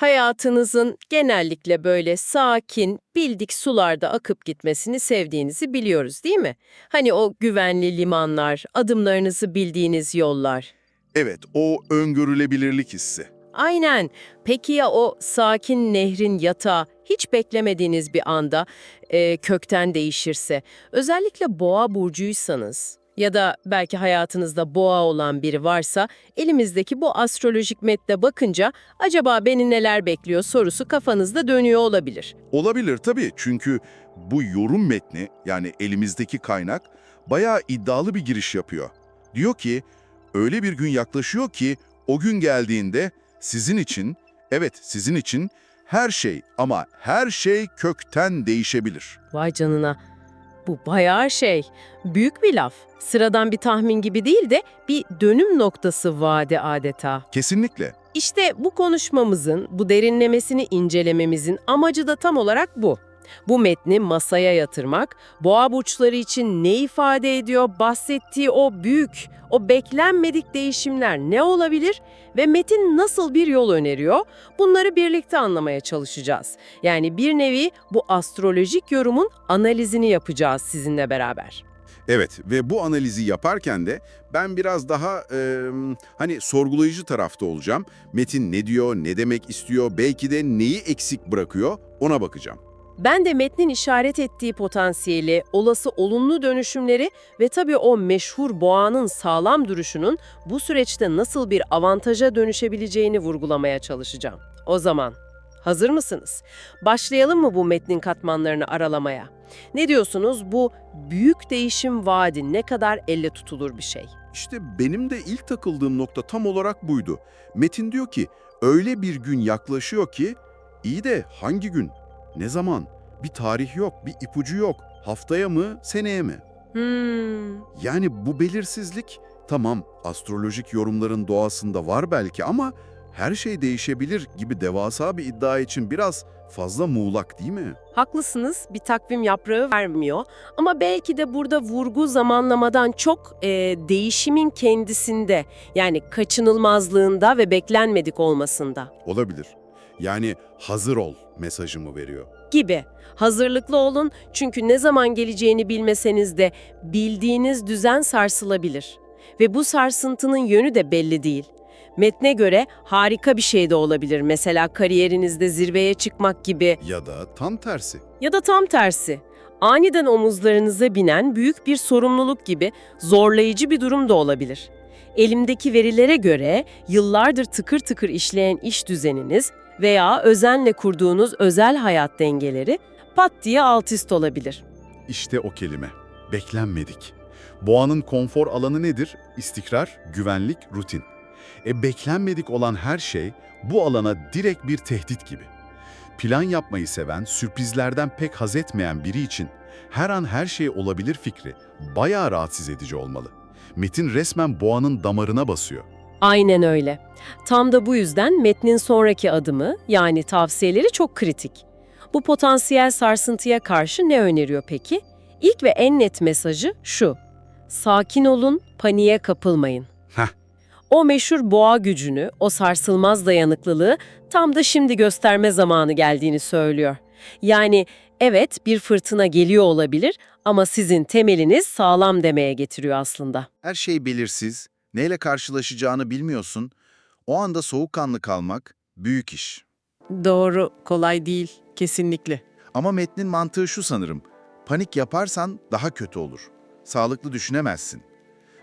Hayatınızın genellikle böyle sakin, bildik sularda akıp gitmesini sevdiğinizi biliyoruz değil mi? Hani o güvenli limanlar, adımlarınızı bildiğiniz yollar. Evet, o öngörülebilirlik hissi. Aynen. Peki ya o sakin nehrin yatağı hiç beklemediğiniz bir anda e, kökten değişirse, özellikle boğa burcuysanız ya da belki hayatınızda boğa olan biri varsa elimizdeki bu astrolojik metne bakınca acaba beni neler bekliyor sorusu kafanızda dönüyor olabilir. Olabilir tabii çünkü bu yorum metni yani elimizdeki kaynak bayağı iddialı bir giriş yapıyor. Diyor ki öyle bir gün yaklaşıyor ki o gün geldiğinde sizin için, evet sizin için her şey ama her şey kökten değişebilir. Vay canına. Bu bayağı şey. Büyük bir laf. Sıradan bir tahmin gibi değil de bir dönüm noktası vaadi adeta. Kesinlikle. İşte bu konuşmamızın, bu derinlemesini incelememizin amacı da tam olarak bu. Bu metni masaya yatırmak, boğa burçları için ne ifade ediyor, bahsettiği o büyük, o beklenmedik değişimler ne olabilir ve metin nasıl bir yol öneriyor, bunları birlikte anlamaya çalışacağız. Yani bir nevi bu astrolojik yorumun analizini yapacağız sizinle beraber. Evet ve bu analizi yaparken de ben biraz daha e, hani sorgulayıcı tarafta olacağım. Metin ne diyor, ne demek istiyor, belki de neyi eksik bırakıyor ona bakacağım. Ben de metnin işaret ettiği potansiyeli, olası olumlu dönüşümleri ve tabii o meşhur boğanın sağlam duruşunun bu süreçte nasıl bir avantaja dönüşebileceğini vurgulamaya çalışacağım. O zaman hazır mısınız? Başlayalım mı bu metnin katmanlarını aralamaya? Ne diyorsunuz bu büyük değişim vaadi ne kadar elle tutulur bir şey? İşte benim de ilk takıldığım nokta tam olarak buydu. Metin diyor ki öyle bir gün yaklaşıyor ki iyi de hangi gün, ne zaman, bir tarih yok, bir ipucu yok, haftaya mı, seneye mi? Hmm, Yani bu belirsizlik tamam astrolojik yorumların doğasında var belki ama her şey değişebilir gibi devasa bir iddia için biraz fazla muğlak değil mi? Haklısınız, bir takvim yaprağı vermiyor. Ama belki de burada vurgu zamanlamadan çok e, değişimin kendisinde, yani kaçınılmazlığında ve beklenmedik olmasında Olabilir. Yani hazır ol mesajımı veriyor. gibi. Hazırlıklı olun çünkü ne zaman geleceğini bilmeseniz de bildiğiniz düzen sarsılabilir. Ve bu sarsıntının yönü de belli değil. Metne göre harika bir şey de olabilir. Mesela kariyerinizde zirveye çıkmak gibi Ya da tam tersi. Ya da tam tersi. Aniden omuzlarınıza binen büyük bir sorumluluk gibi zorlayıcı bir durum da olabilir. Elimdeki verilere göre yıllardır tıkır tıkır işleyen iş düzeniniz veya özenle kurduğunuz özel hayat dengeleri pat diye alt üst olabilir. İşte o kelime. Beklenmedik. Boğanın konfor alanı nedir? İstikrar, güvenlik, rutin. E beklenmedik olan her şey bu alana direkt bir tehdit gibi. Plan yapmayı seven, sürprizlerden pek haz etmeyen biri için her an her şey olabilir fikri bayağı rahatsız edici olmalı. Metin resmen boğanın damarına basıyor. Aynen öyle. Tam da bu yüzden metnin sonraki adımı yani tavsiyeleri çok kritik. Bu potansiyel sarsıntıya karşı ne öneriyor peki? İlk ve en net mesajı şu. Sakin olun, paniğe kapılmayın. Heh. O meşhur boğa gücünü, o sarsılmaz dayanıklılığı tam da şimdi gösterme zamanı geldiğini söylüyor. Yani evet bir fırtına geliyor olabilir ama sizin temeliniz sağlam demeye getiriyor aslında. Her şey belirsiz, neyle karşılaşacağını bilmiyorsun. O anda soğukkanlı kalmak büyük iş. Doğru, kolay değil. Kesinlikle. Ama metnin mantığı şu sanırım. Panik yaparsan daha kötü olur. Sağlıklı düşünemezsin.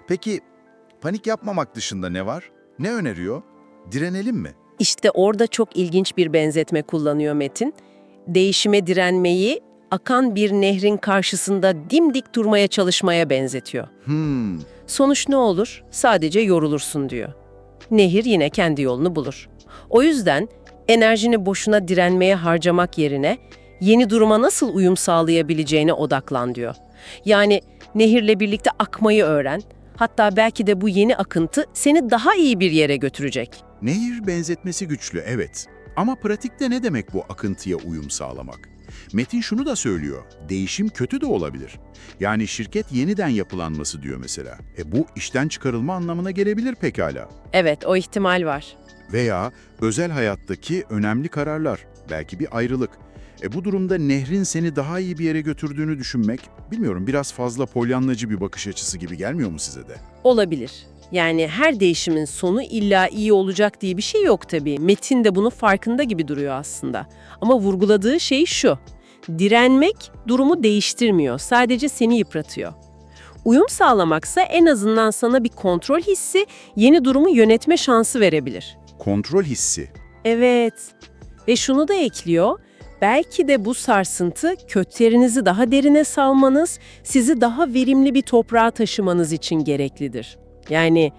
Peki panik yapmamak dışında ne var? Ne öneriyor? Direnelim mi? İşte orada çok ilginç bir benzetme kullanıyor Metin. Değişime direnmeyi akan bir nehrin karşısında dimdik durmaya çalışmaya benzetiyor. Hmm, Sonuç ne olur? Sadece yorulursun diyor. Nehir yine kendi yolunu bulur. O yüzden enerjini boşuna direnmeye harcamak yerine yeni duruma nasıl uyum sağlayabileceğine odaklan diyor. Yani nehirle birlikte akmayı öğren. Hatta belki de bu yeni akıntı seni daha iyi bir yere götürecek. Nehir benzetmesi güçlü, evet. Ama pratikte ne demek bu akıntıya uyum sağlamak? Metin şunu da söylüyor, değişim kötü de olabilir. Yani şirket yeniden yapılanması diyor mesela. E bu işten çıkarılma anlamına gelebilir pekala. Evet, o ihtimal var. Veya özel hayattaki önemli kararlar, belki bir ayrılık. E bu durumda nehrin seni daha iyi bir yere götürdüğünü düşünmek, bilmiyorum biraz fazla polyanlacı bir bakış açısı gibi gelmiyor mu size de? Olabilir. Yani her değişimin sonu illa iyi olacak diye bir şey yok tabii. Metin de bunun farkında gibi duruyor aslında. Ama vurguladığı şey şu. Direnmek durumu değiştirmiyor. Sadece seni yıpratıyor. Uyum sağlamaksa en azından sana bir kontrol hissi, yeni durumu yönetme şansı verebilir. Kontrol hissi. Evet. Ve şunu da ekliyor. Belki de bu sarsıntı köklerinizi daha derine salmanız, sizi daha verimli bir toprağa taşımanız için gereklidir. Yani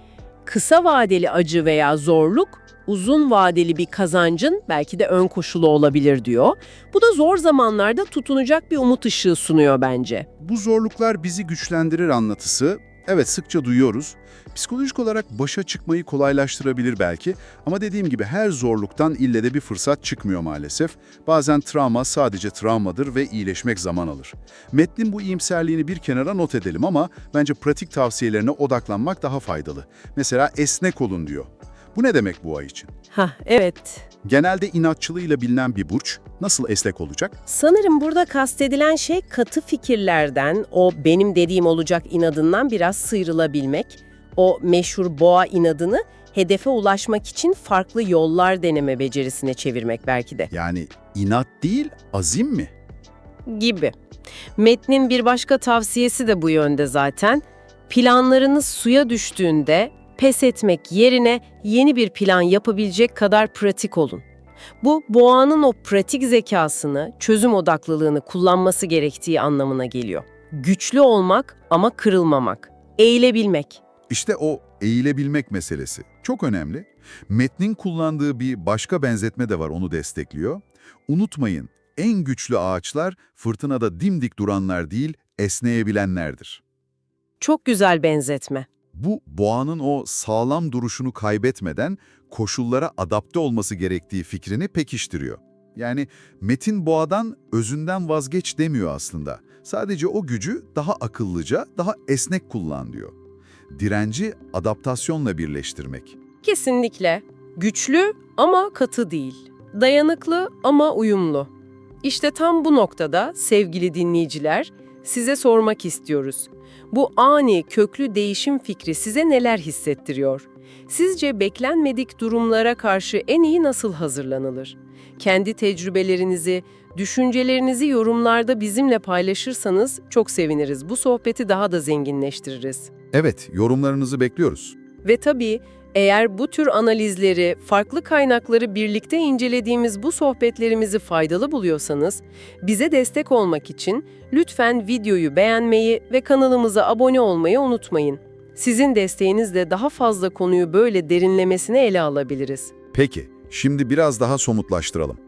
kısa vadeli acı veya zorluk, uzun vadeli bir kazancın belki de ön koşulu olabilir diyor. Bu da zor zamanlarda tutunacak bir umut ışığı sunuyor bence. Bu zorluklar bizi güçlendirir anlatısı, evet sıkça duyuyoruz. Psikolojik olarak başa çıkmayı kolaylaştırabilir belki ama dediğim gibi her zorluktan ille de bir fırsat çıkmıyor maalesef. Bazen travma sadece travmadır ve iyileşmek zaman alır. Metnin bu iyimserliğini bir kenara not edelim ama bence pratik tavsiyelerine odaklanmak daha faydalı. Mesela esnek olun diyor. Bu ne demek bu ay için? Hah evet. Genelde inatçılığıyla bilinen bir burç nasıl esnek olacak? Sanırım burada kastedilen şey katı fikirlerden, o benim dediğim olacak inadından biraz sıyrılabilmek, o meşhur boğa inadını hedefe ulaşmak için farklı yollar deneme becerisine çevirmek belki de. Yani inat değil, azim mi? Gibi. Metnin bir başka tavsiyesi de bu yönde zaten. Planlarınız suya düştüğünde pes etmek yerine yeni bir plan yapabilecek kadar pratik olun. Bu boğanın o pratik zekasını, çözüm odaklılığını kullanması gerektiği anlamına geliyor. Güçlü olmak ama kırılmamak. Eğilebilmek. İşte o eğilebilmek meselesi. Çok önemli. Metnin kullandığı bir başka benzetme de var onu destekliyor. Unutmayın, en güçlü ağaçlar fırtınada dimdik duranlar değil, esneyebilenlerdir. Çok güzel benzetme. Bu boğanın o sağlam duruşunu kaybetmeden koşullara adapte olması gerektiği fikrini pekiştiriyor. Yani Metin boğadan özünden vazgeç demiyor aslında. Sadece o gücü daha akıllıca, daha esnek kullan diyor. Direnci adaptasyonla birleştirmek. Kesinlikle. Güçlü ama katı değil. Dayanıklı ama uyumlu. İşte tam bu noktada sevgili dinleyiciler size sormak istiyoruz. Bu ani köklü değişim fikri size neler hissettiriyor? Sizce beklenmedik durumlara karşı en iyi nasıl hazırlanılır? Kendi tecrübelerinizi, düşüncelerinizi yorumlarda bizimle paylaşırsanız çok seviniriz. Bu sohbeti daha da zenginleştiririz. Evet, yorumlarınızı bekliyoruz. Ve tabii eğer bu tür analizleri, farklı kaynakları birlikte incelediğimiz bu sohbetlerimizi faydalı buluyorsanız, bize destek olmak için lütfen videoyu beğenmeyi ve kanalımıza abone olmayı unutmayın. Sizin desteğinizle daha fazla konuyu böyle derinlemesine ele alabiliriz. Peki, şimdi biraz daha somutlaştıralım.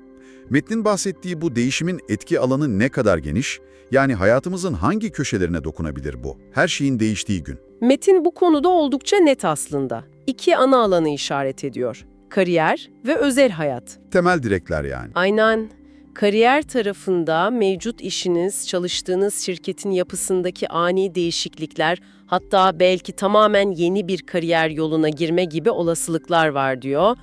Metnin bahsettiği bu değişimin etki alanı ne kadar geniş? Yani hayatımızın hangi köşelerine dokunabilir bu? Her şeyin değiştiği gün. Metin bu konuda oldukça net aslında. İki ana alanı işaret ediyor. Kariyer ve özel hayat. Temel direkler yani. Aynen. Kariyer tarafında mevcut işiniz, çalıştığınız şirketin yapısındaki ani değişiklikler, hatta belki tamamen yeni bir kariyer yoluna girme gibi olasılıklar var diyor.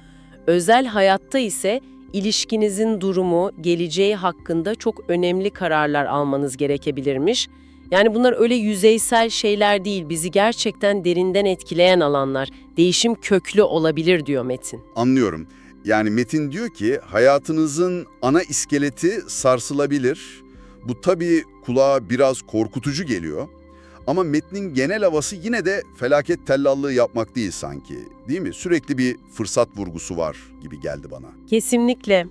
Özel hayatta ise ilişkinizin durumu, geleceği hakkında çok önemli kararlar almanız gerekebilirmiş. Yani bunlar öyle yüzeysel şeyler değil, bizi gerçekten derinden etkileyen alanlar. Değişim köklü olabilir diyor Metin. Anlıyorum. Yani Metin diyor ki hayatınızın ana iskeleti sarsılabilir. Bu tabii kulağa biraz korkutucu geliyor. Ama metnin genel havası yine de felaket tellallığı yapmak değil sanki. Değil mi? Sürekli bir fırsat vurgusu var gibi geldi bana. Kesinlikle.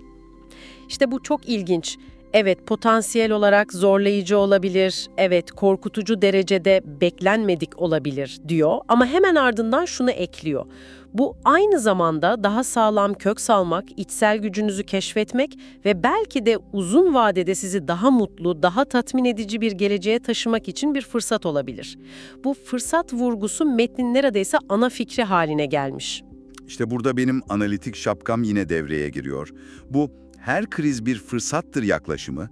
İşte bu çok ilginç. Evet, potansiyel olarak zorlayıcı olabilir, evet korkutucu derecede beklenmedik olabilir diyor ama hemen ardından şunu ekliyor. Bu aynı zamanda daha sağlam kök salmak, içsel gücünüzü keşfetmek ve belki de uzun vadede sizi daha mutlu, daha tatmin edici bir geleceğe taşımak için bir fırsat olabilir. Bu fırsat vurgusu metnin neredeyse ana fikri haline gelmiş. İşte burada benim analitik şapkam yine devreye giriyor. Bu her kriz bir fırsattır yaklaşımı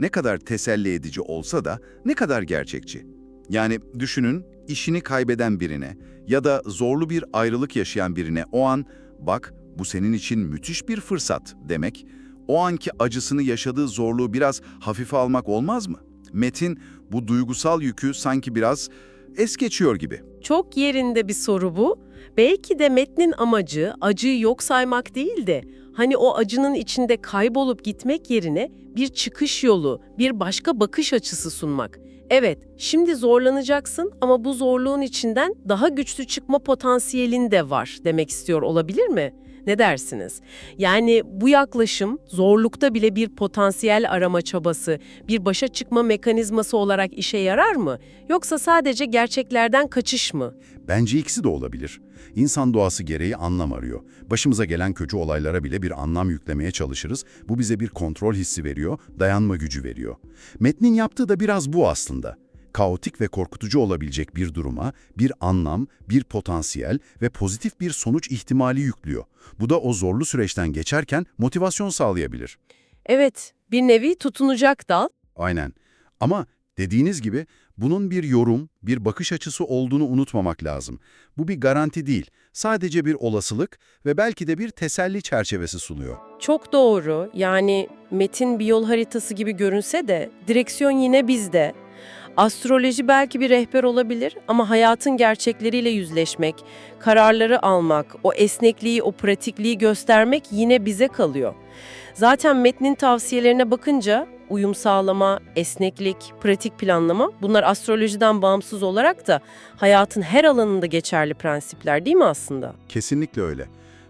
ne kadar teselli edici olsa da ne kadar gerçekçi. Yani düşünün işini kaybeden birine ya da zorlu bir ayrılık yaşayan birine o an bak Bu senin için müthiş bir fırsat demek. O anki acısını yaşadığı zorluğu biraz hafife almak olmaz mı? Metin bu duygusal yükü sanki biraz es geçiyor gibi. Çok yerinde bir soru bu. Belki de metnin amacı acıyı yok saymak değil de hani o acının içinde kaybolup gitmek yerine bir çıkış yolu, bir başka bakış açısı sunmak. Evet, şimdi zorlanacaksın ama bu zorluğun içinden daha güçlü çıkma potansiyelin de var demek istiyor olabilir mi? Ne dersiniz? Yani bu yaklaşım zorlukta bile bir potansiyel arama çabası, bir başa çıkma mekanizması olarak işe yarar mı? Yoksa sadece gerçeklerden kaçış mı? Bence ikisi de olabilir. İnsan doğası gereği anlam arıyor. Başımıza gelen kötü olaylara bile bir anlam yüklemeye çalışırız. Bu bize bir kontrol hissi veriyor, dayanma gücü veriyor. Metnin yaptığı da biraz bu aslında. Kaotik ve korkutucu olabilecek bir duruma bir anlam, bir potansiyel ve pozitif bir sonuç ihtimali yüklüyor. Bu da o zorlu süreçten geçerken motivasyon sağlayabilir. Evet, bir nevi tutunacak dal. Aynen. Ama dediğiniz gibi bunun bir yorum, bir bakış açısı olduğunu unutmamak lazım. Bu bir garanti değil. Sadece bir olasılık ve belki de bir teselli çerçevesi sunuyor. Çok doğru. Yani metin bir yol haritası gibi görünse de direksiyon yine bizde. Astroloji belki bir rehber olabilir ama hayatın gerçekleriyle yüzleşmek, kararları almak, o esnekliği, o pratikliği göstermek yine bize kalıyor. Zaten metnin tavsiyelerine bakınca uyum sağlama, esneklik, pratik planlama bunlar astrolojiden bağımsız olarak da hayatın her alanında geçerli prensipler değil mi aslında? Kesinlikle öyle.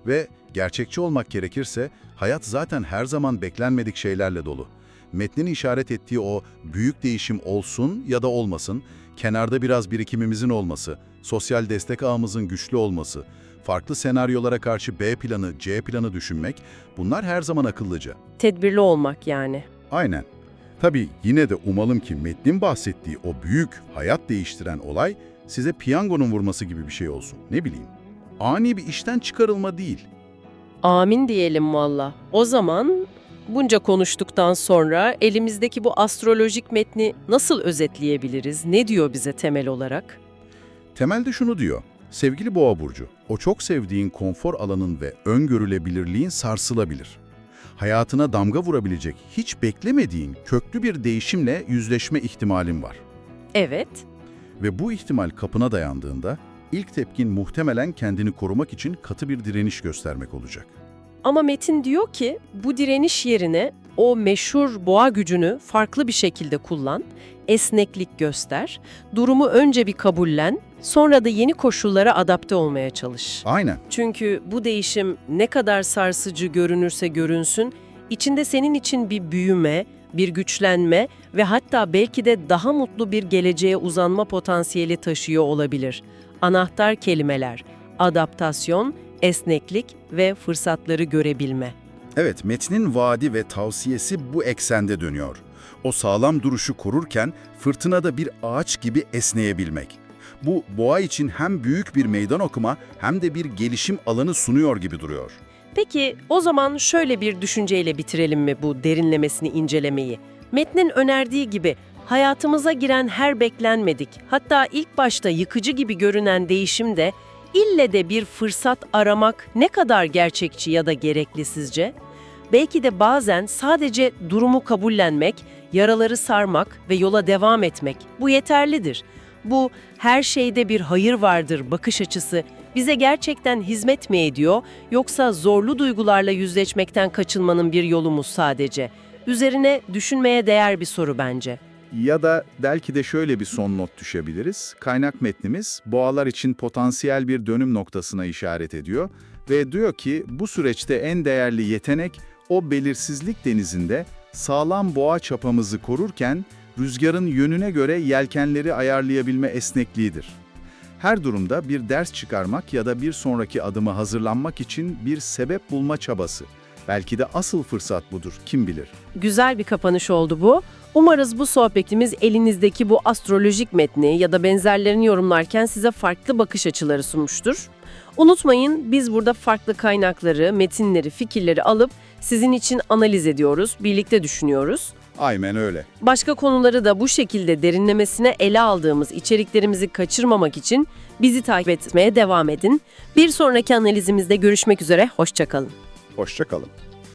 Ve gerçekçi olmak gerekirse hayat zaten her zaman beklenmedik şeylerle dolu. Metnin işaret ettiği o büyük değişim olsun ya da olmasın, kenarda biraz birikimimizin olması, sosyal destek ağımızın güçlü olması, farklı senaryolara karşı B planı, C planı düşünmek bunlar her zaman akıllıca. Tedbirli olmak yani. Aynen. Tabii yine de umalım ki metnin bahsettiği o büyük, hayat değiştiren olay size piyangonun vurması gibi bir şey olsun. Ne bileyim. Ani bir işten çıkarılma değil. Amin diyelim valla. O zaman bunca konuştuktan sonra elimizdeki bu astrolojik metni nasıl özetleyebiliriz? Ne diyor bize temel olarak? Temelde şunu diyor. Sevgili Boğa Burcu, o çok sevdiğin konfor alanın ve öngörülebilirliğin sarsılabilir. Hayatına damga vurabilecek, hiç beklemediğin köklü bir değişimle yüzleşme ihtimalin var. Evet. Ve bu ihtimal kapına dayandığında ilk tepkin muhtemelen kendini korumak için katı bir direniş göstermek olacak. Ama Metin diyor ki bu direniş yerine o meşhur boğa gücünü farklı bir şekilde kullan, esneklik göster, durumu önce bir kabullen, sonra da yeni koşullara adapte olmaya çalış. Aynen. Çünkü bu değişim ne kadar sarsıcı görünürse görünsün, içinde senin için bir büyüme, bir güçlenme ve hatta belki de daha mutlu bir geleceğe uzanma potansiyeli taşıyor olabilir. Anahtar kelimeler: adaptasyon, esneklik ve fırsatları görebilme. Evet, metnin vaadi ve tavsiyesi bu eksende dönüyor. O sağlam duruşu korurken fırtınada bir ağaç gibi esneyebilmek. Bu boğa için hem büyük bir meydan okuma hem de bir gelişim alanı sunuyor gibi duruyor. Peki o zaman şöyle bir düşünceyle bitirelim mi bu derinlemesini incelemeyi? Metnin önerdiği gibi hayatımıza giren her beklenmedik, hatta ilk başta yıkıcı gibi görünen değişim de ille de bir fırsat aramak ne kadar gerçekçi ya da gerekli sizce? Belki de bazen sadece durumu kabullenmek, yaraları sarmak ve yola devam etmek bu yeterlidir. Bu her şeyde bir hayır vardır bakış açısı bize gerçekten hizmet mi ediyor yoksa zorlu duygularla yüzleşmekten kaçınmanın bir yolu mu sadece? Üzerine düşünmeye değer bir soru bence. Ya da belki de şöyle bir son not düşebiliriz. Kaynak metnimiz boğalar için potansiyel bir dönüm noktasına işaret ediyor ve diyor ki bu süreçte en değerli yetenek o belirsizlik denizinde sağlam boğa çapamızı korurken rüzgarın yönüne göre yelkenleri ayarlayabilme esnekliğidir. Her durumda bir ders çıkarmak ya da bir sonraki adıma hazırlanmak için bir sebep bulma çabası. Belki de asıl fırsat budur, kim bilir. Güzel bir kapanış oldu bu. Umarız bu sohbetimiz elinizdeki bu astrolojik metni ya da benzerlerini yorumlarken size farklı bakış açıları sunmuştur. Unutmayın biz burada farklı kaynakları, metinleri, fikirleri alıp Sizin için analiz ediyoruz, birlikte düşünüyoruz. Aynen öyle. Başka konuları da bu şekilde derinlemesine ele aldığımız içeriklerimizi kaçırmamak için bizi takip etmeye devam edin. Bir sonraki analizimizde görüşmek üzere, hoşçakalın. Hoşça kalın.